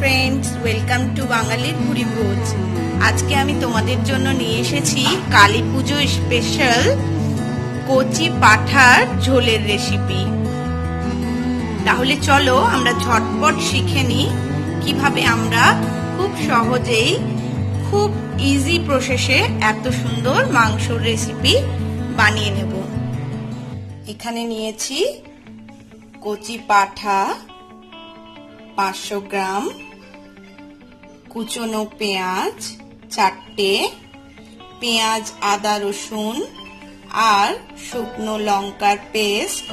Friends welcome to বাঙালির ভুড়ি ভোজ আজকে আমি তোমাদের জন্য নিয়ে এসেছি কালী পুজো স্পেশাল কচি পাঠার ঝোলের রেসিপি তাহলে চলো আমরা ঝটপট শিখে নিই কীভাবে আমরা খুব সহজেই, খুব ইজি প্রসেসে এত সুন্দর মাংসর রেসিপি বানিয়ে নেব। এখানে নিয়েছি কচি পাঠা পাঁচশো গ্রাম কুচনো পেঁয়াজ চারটে, পেঁয়াজ, আদা, রসুন আর শুকনো লঙ্কার পেস্ট,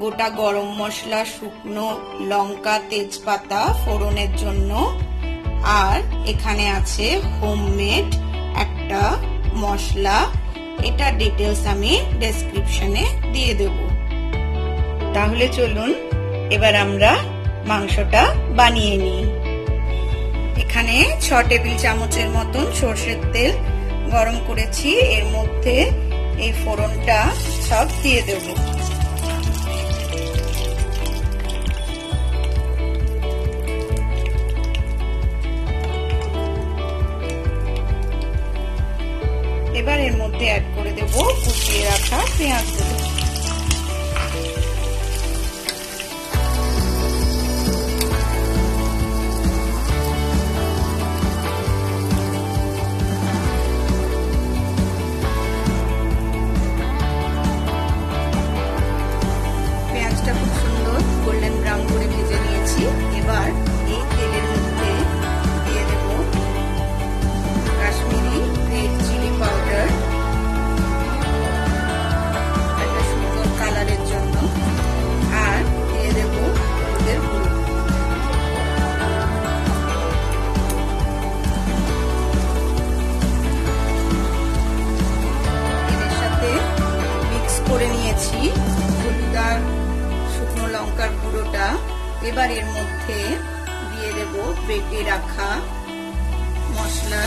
গোটা গরম মশলা, শুকনো লঙ্কা, তেজপাতা ফোড়নের জন্য আর এখানে আছে হোমমেড একটা মশলা। এটা ডিটেলস আমি ডেসক্রিপশনে দিয়ে দেব। তাহলে চলুন, এবার আমরা মাংসটা বানিয়ে নিই। এখানে ছ টেবিল চামচের মতন সর্ষের তেল গরম করেছি। এর মধ্যে এই ফোড়নটা সব দিয়ে দেব। এবার এর মধ্যে অ্যাড করে দেব কুচিয়ে রাখা পেঁয়াজ। এবার এর মধ্যে দিয়ে দেব বেটে রাখা মশলা।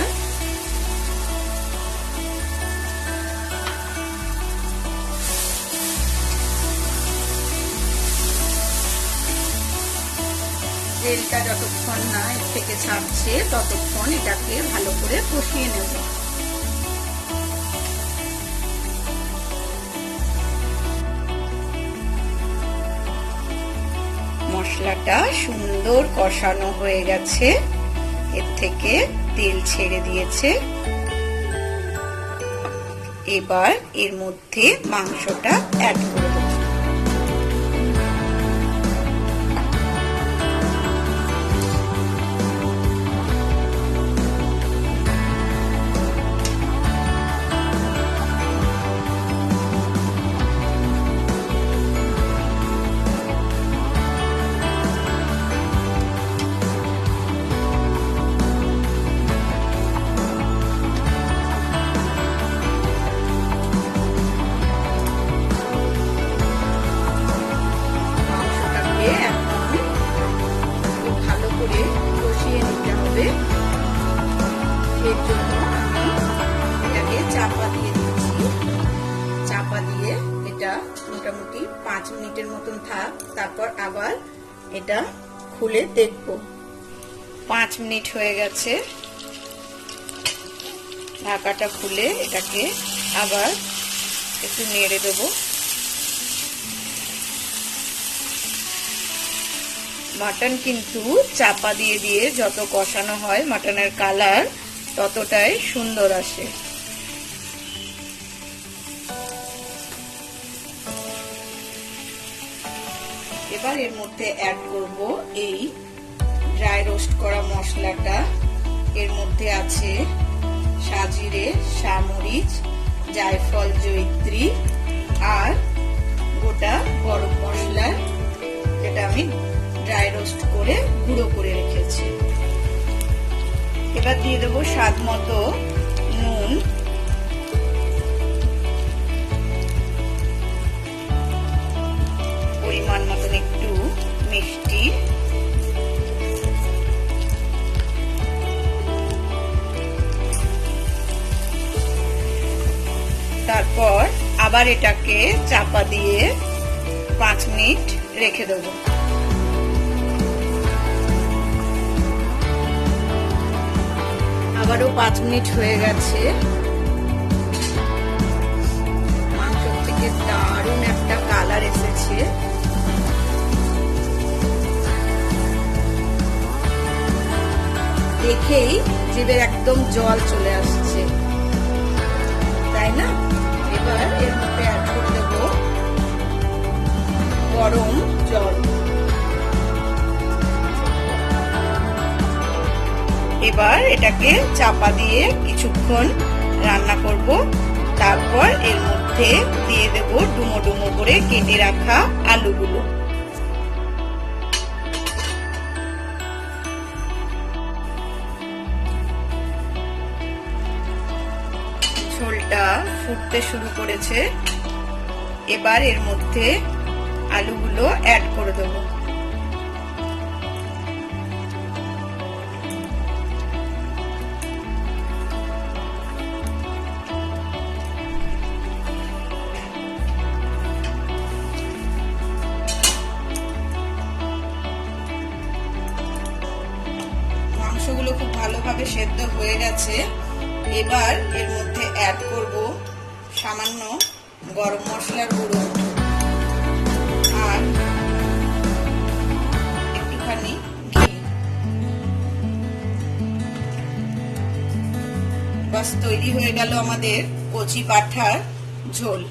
তেলটা যতক্ষণ না এর থেকে ছাড়ছে, ততক্ষণ এটাকে ভালো করে কষিয়ে নেব। মশলাটা সুন্দর কষানো হয়ে গেছে। এর থেকে তেল ছেড়ে দিয়েছে। এবার এর মধ্যে মাংসটা অ্যাড করে মিনিটের মতন থাক, তারপর আবার এটা খুলে দেখব। পাঁচ মিনিট হয়ে গেছে। ঢাকাটা খুলে এটাকে আবার একটু নেড়ে দেবো। মাটন কিন্তু চাপা দিয়ে দিয়ে যত কষানো হয়, মাটনের কালার ততটাই সুন্দর আসে। এবার এর মধ্যে অ্যাড করব এই ড্রাই রোস্ট করা মশলাটা। এর মধ্যে আছে সাজিরে সামরিচ জায়ফল জৈত্রী আর গোটা গরম মশলা যেটা আমি ড্রাই রোস্ট করে গুঁড়ো করে রেখেছি। এবার দিয়ে দেবো স্বাদ মতো নুন। পরিমাণ মতন আবার এটাকে চাপা দিয়ে পাঁচ মিনিট রেখে দেব। আবারও পাঁচ মিনিট হয়ে গেছে। মাংস থেকে দারুণ একটা কালার এসেছে। দেখেই জীবের একদম জল চলে আসছে। তাই না? এবার এর মধ্যে অ্যাড করে দেব গরম জল। এবার এটাকে চাপা দিয়ে কিছুক্ষণ রান্না করব। তারপর এর মধ্যে দিয়ে দেব ডুমো ডুমো করে কেটে রাখা আলুগুলো। ঝোলটা ফুটতে শুরু করেছে। এবার এর মধ্যে আলুগুলো অ্যাড করে দেবো। মাংসগুলো খুব ভালোভাবে সেদ্ধ হয়ে গেছে। এবার এর মধ্যে অ্যাড করব সামান্য গরম মশলার গুঁড়ো। আর একটুখানি ঘি। বাস, তৈরি হয়ে গেল আমাদের কচি পাঠার ঝোল।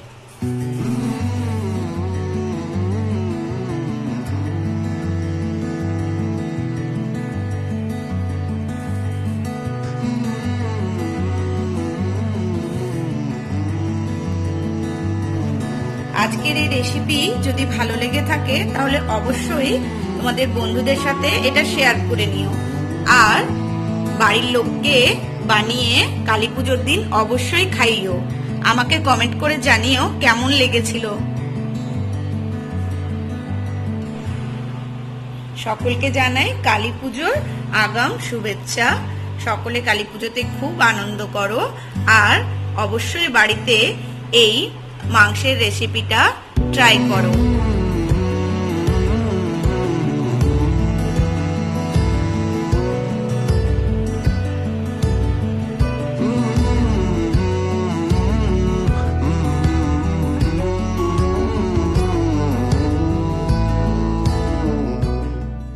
আজকের এই রেসিপি যদি ভালো লেগে থাকে, তাহলে অবশ্যই তোমাদের বন্ধুদের সাথে এটা শেয়ার করে নিও। আর বাড়ির লোককে বানিয়ে কালী পুজোর দিন অবশ্যই খাইও। আমাকে কমেন্ট করে জানিও কেমন লেগেছিল। সকলকে জানাই কালী পুজোর আগাম শুভেচ্ছা। সকলে কালী পুজোতে খুব আনন্দ করো। আর অবশ্যই বাড়িতে এই মাংসের রেসিপিটা ট্রাই করো।